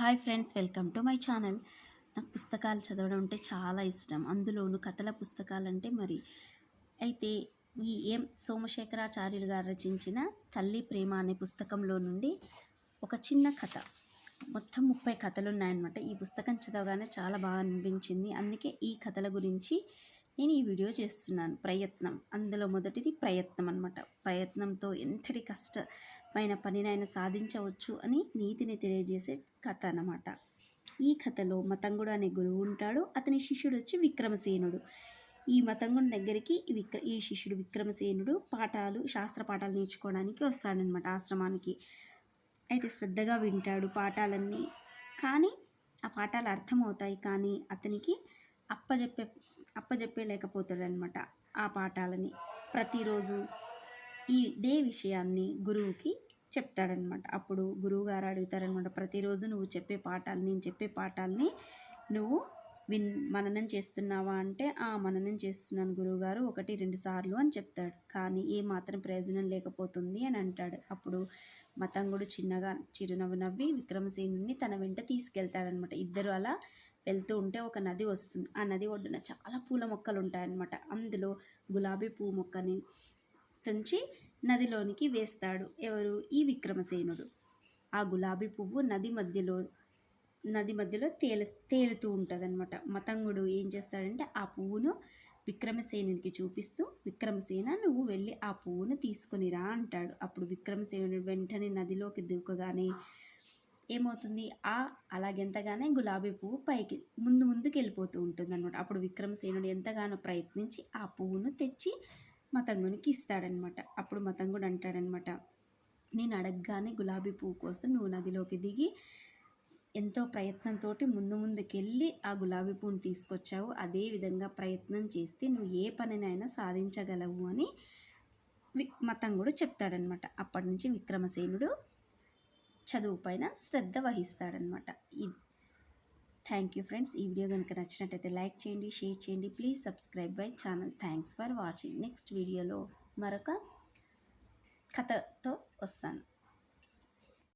Hi friends welcome to my channel. నాకు పుస్తకాలు చదవడం అంటే చాలా ఇష్టం. అందులోను కథల పుస్తకాలంటే మరి అయితే ఈ ఎం సోమశేఖరాచార్యులు గారు రచించిన తల్లి ప్రేమ అనే పుస్తకంలో నుండి ఒక చిన్న కథ. మొత్తం ముప్పై కథలు ఉన్నాయన్నమాట ఈ పుస్తకం చదవగానే చాలా బాగా అనిపించింది. అందుకే ఈ కథల గురించి నేను ఈ వీడియో చేస్తున్నాను ప్రయత్నం. అందులో మొదటిది ప్రయత్నం అనమాట ప్రయత్నంతో ఎంతటి కష్టమైన పనినైనా సాధించవచ్చు అని నీతిని తెలియజేసే కథ అన్నమాట. ఈ కథలో మతంగుడు అనే గురువు ఉంటాడు. అతని శిష్యుడు వచ్చి విక్రమసేనుడు. ఈ మతంగుని దగ్గరికి విక్ర ఈ శిష్యుడు విక్రమసేనుడు పాఠాలు శాస్త్ర పాఠాలు నేర్చుకోవడానికి వస్తాడనమాట ఆశ్రమానికి. అయితే శ్రద్ధగా వింటాడు పాఠాలన్నీ. కానీ ఆ పాఠాలు అర్థమవుతాయి. కానీ అతనికి అప్పజెప్పే అప్పజెప్పే లేకపోతాడనమాట ఆ పాఠాలని. ప్రతిరోజు ఈ ఇదే విషయాన్ని గురువుకి చెప్తాడనమాట అప్పుడు గురువుగారు అడుగుతారనమాట ప్రతిరోజు నువ్వు చెప్పే పాఠాలు నేను చెప్పే పాఠాలని నువ్వు విన్ మననం చేస్తున్నావా? అంటే ఆ మననం చేస్తున్నాను గురువుగారు ఒకటి రెండు సార్లు అని చెప్తాడు. కానీ ఏ మాత్రం ప్రయోజనం లేకపోతుంది అని అంటాడు. అప్పుడు మతంగుడు చిన్నగా చిరునవ్వు నవ్వి విక్రమసేనుని తన వెంట తీసుకెళ్తాడనమాట ఇద్దరు అలా వెళ్తూ ఉంటే ఒక నది వస్తుంది. ఆ నది ఒడ్డున చాలా పూల మొక్కలు ఉంటాయన్నమాట అందులో గులాబీ పువ్వు మొక్కని తుంచి నదిలోనికి వేస్తాడు ఎవరు? ఈ విక్రమసేనుడు. ఆ గులాబీ పువ్వు నది మధ్యలో నది మధ్యలో తేలి తేలుతూ ఉంటుంది అనమాట మతంగుడు ఏం చేస్తాడంటే ఆ పువ్వును విక్రమసేనునికి చూపిస్తూ విక్రమసేన నువ్వు వెళ్ళి ఆ పువ్వును తీసుకునిరా అంటాడు. అప్పుడు విక్రమసేనుడు వెంటనే నదిలోకి దూకగానే ఏమవుతుంది? ఆ అలాగెంతగానే గులాబీ పువ్వు పైకి ముందు ముందుకు వెళ్ళిపోతూ ఉంటుంది అనమాట అప్పుడు విక్రమసేనుడు ఎంతగానో ప్రయత్నించి ఆ పువ్వును తెచ్చి మతంగునికి ఇస్తాడనమాట అప్పుడు మతంగుడు అంటాడనమాట నేను అడగగానే గులాబీ పువ్వు కోసం నువ్వు నదిలోకి దిగి ఎంతో ప్రయత్నంతో ముందు ముందుకెళ్ళి ఆ గులాబీ పువ్వును తీసుకొచ్చావు. అదే విధంగా ప్రయత్నం చేస్తే నువ్వు ఏ పనినైనా సాధించగలవు అని వి మతంగుడు చెప్తాడనమాట అప్పటి నుంచి విక్రమసేనుడు చదువు పైన శ్రద్ధ వహిస్తాడనమాట. Thank you friends. ఈ వీడియో కనుక నచ్చినట్టయితే లైక్ చేయండి షేర్ చేయండి. Please subscribe my channel. Thanks for watching. Next వీడియోలో మరొక కథతో వస్తాను.